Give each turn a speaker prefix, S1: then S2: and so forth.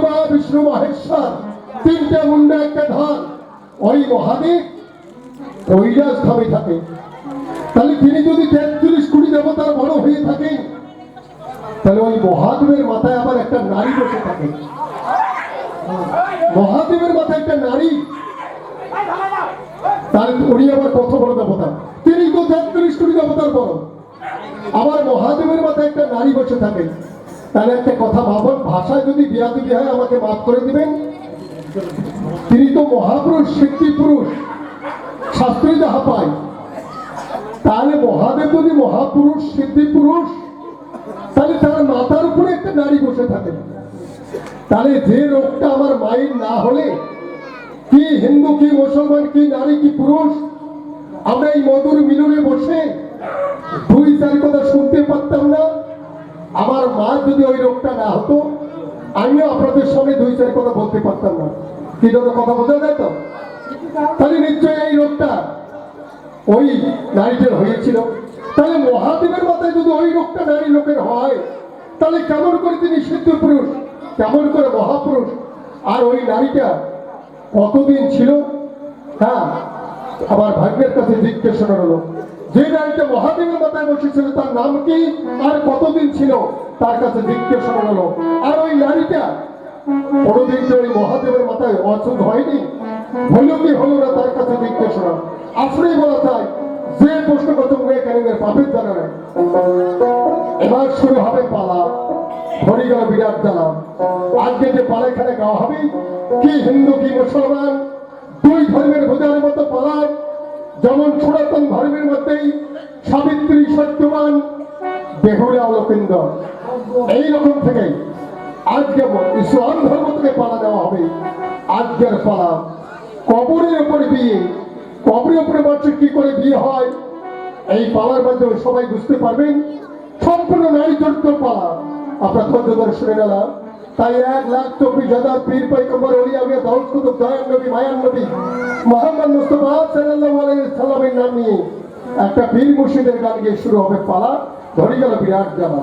S1: ব্রহ্মা বিষ্ণু মহেশ্বর, তিনটে মুন্ডে, একটা ধান। ওই মহাদেব কৈলাস ধামে থাকে। তাহলে তিনি যদি তেত্রিশ কোটি দেবতার বড় হয়ে থাকেন, তাহলে ওই মহাদেবের মাথায় আবার একটা নারী বসে থাকে। মহাদেবের মাথায় একটা নারী। তাহলে উনি আবার কত বড় দেবতা? তিনি তো তেত্রিশ কোটি দেবতার বড়। আবার মহাদেবের মাথায় একটা নারী বসে থাকে। তাহলে একটা কথা ভাবুন, ভাষায় যদি বিয়াদি হয়, আমাকে মাফ করে দিবেন? তিনি তো মহাপুরুষ শক্তি পুরুষ, শাস্ত্রী যাহা পায়। তাহলে মহাদেব যদি মহাপুরুষ, সিদ্ধি পুরুষ, তাহলে তার মাথার উপরে একটা নারী বসে থাকে। তাহলে যে রোগটা আমার মায়ের না হলে, কি হিন্দু, কি মুসলমান, কি নারী, কি পুরুষ, আমরা এই মধুর মিলনে বসে দুই চার কথা শুনতে পারতাম না। আমার মা যদি ওই রোগটা না হতো, আমিও আপনাদের সঙ্গে দুই চার কথা বলতে পারতাম না। কি জন্য কথা বোঝা যায় তো? তাহলে নিশ্চয়ই এই রোগটা ওই নারীদের হয়েছিল। তাহলে মহাদেবের মাথায় যদি ওই রোগটা নারী লোকের হয়, তাহলে কেমন করে তিনি সিদ্ধ পুরুষ, কেমন করে মহাপুরুষ? আর ওই নারীটা কতদিন ছিল? হ্যাঁ আমার ভাগ্যের কাছে জিজ্ঞাসা হলো। যে নারীটা মহাদেবের মাথায় বসেছিল, তার নাম কি? আর কতদিন ছিল? তার কাছে জিজ্ঞাসা হলো। আর ওই নারীটা, কোনোদিন তো ওই মহাদেবের মাথায় অচুত হয়নি? হলো কি হলো না, তার কাছে জিজ্ঞাসা আসলেই বলা যায়, যে প্রশ্ন করতে মুখে কেন পাপের জানা এবার শুরু হবে পালা। ধরে গেল বিরাট জ্বালা আজকে যে পালা এখানে গাওয়া হবে, কি হিন্দু কি মুসলমান, দুই ধর্মের বোঝার মতো পালা। যেমন সনাতন ধর্মের মধ্যেই সাবিত্রী সত্যবান বেহুলা অলোকেন্দ্র। এইরকম থেকে আজকে ইসলাম ধর্ম থেকে পালা দেওয়া হবে। আজকের পালা। কবরের উপরে বিয়ে। কবরের উপরে মানুষের কি করে বিয়ে হয়? এই পালার মাধ্যমে সবাই বুঝতে পারবেন। সম্পূর্ণ নারী চরিত্র পালা। আপনার ধৈর্য ধরে শুনে গেলাম তাই এক লাখ চব্বিশ হাজার পীর পৈকম্বর অলিয়া আগে দাউদ কুতুব দয়ান নবী, মায়ান নবী, মোহাম্মদ মুস্তফা সাল্লাল্লাহু আলাইহি সাল্লামের নাম নিয়ে একটা পীর মুর্শিদের গান গিয়ে শুরু হবে পালা। ধরে গেল বিরাট জানা